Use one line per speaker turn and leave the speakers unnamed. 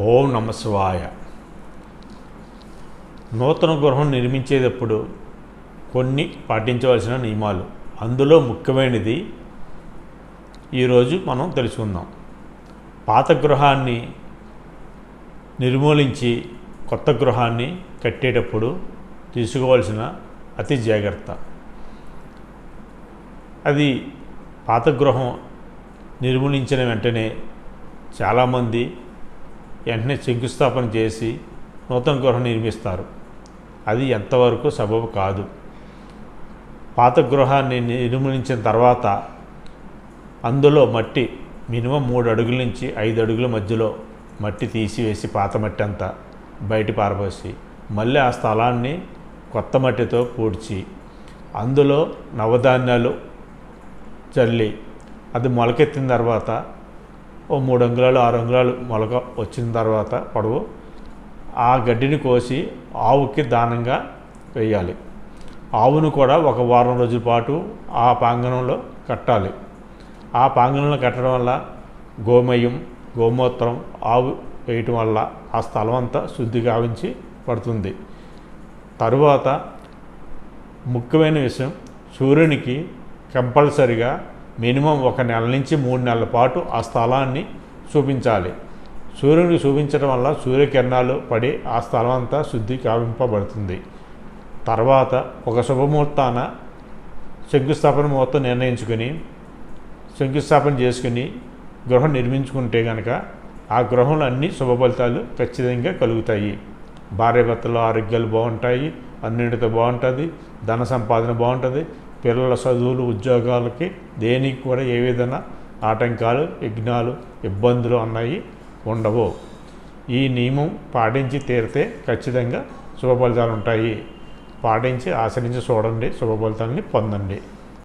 ఓం నమ శివాయ. నూతన గృహం నిర్మించేటప్పుడు కొన్ని పాటించవలసిన నియమాలు. అందులో ముఖ్యమైనది ఈరోజు మనం తెలుసుకుందాం. పాత గృహాన్ని నిర్మూలించి కొత్త గృహాన్ని కట్టేటప్పుడు తీసుకోవాల్సిన అతి జాగ్రత్త. అది పాత గృహం నిర్మూలించిన వెంటనే చాలామంది వెంటనే శంకుస్థాపన చేసి నూతన గృహం నిర్మిస్తారు. అది ఎంతవరకు సబబు కాదు. పాత గృహాన్ని నిర్మూలించిన తర్వాత అందులో మట్టి మినిమం మూడు అడుగుల నుంచి ఐదు అడుగుల మధ్యలో మట్టి తీసివేసి పాత మట్టి అంతా బయట పారబోసి మళ్ళీ ఆ స్థలాన్ని కొత్త మట్టితో పూడ్చి అందులో నవధాన్యాలు చల్లి అది మొలకెత్తిన తర్వాత ఓ మూడు అంగుళాలు ఆరు అంగుళాలు మొలక వచ్చిన తర్వాత పొడవు. ఆ గడ్డిని కోసి ఆవుకి దానంగా వేయాలి. ఆవును కూడా ఒక వారం రోజుల పాటు ఆ ప్రాంగణంలో కట్టాలి. ఆ ప్రాంగణంలో కట్టడం వల్ల గోమయం గోమూత్రం ఆవు వేయటం వల్ల ఆ స్థలం అంతా శుద్ధి గావించి పడుతుంది. తరువాత ముఖ్యమైన విషయం సూర్యునికి కంపల్సరిగా మినిమం ఒక నెల నుంచి మూడు నెలల పాటు ఆ స్థలాన్ని చూపించాలి. సూర్యుడిని చూపించడం వల్ల సూర్యకిరణాలు పడి ఆ స్థలం అంతా శుద్ధి కావింపబడుతుంది తర్వాత ఒక శుభముహూర్తాన శంకుస్థాపన ముహూర్తం నిర్ణయించుకొని శంకుస్థాపన చేసుకుని గృహం నిర్మించుకుంటే కనుక ఆ గృహంలో అన్ని శుభ ఫలితాలు ఖచ్చితంగా కలుగుతాయి. భార్యాభర్తల ఆరోగ్యాలు బాగుంటాయి అన్నింటితో బాగుంటుంది ధన సంపాదన బాగుంటుంది పిల్లల చదువులు ఉద్యోగాలకి దేనికి కూడా ఏ విధంగా ఆటంకాలు విఘ్నాలు ఇబ్బందులు అన్నవి ఉండవు. ఈ నియమం పాటించి తీరితే ఖచ్చితంగా శుభ ఫలితాలు ఉంటాయి. పాటించి ఆచరించి చూడండి. శుభ ఫలితాలని పొందండి.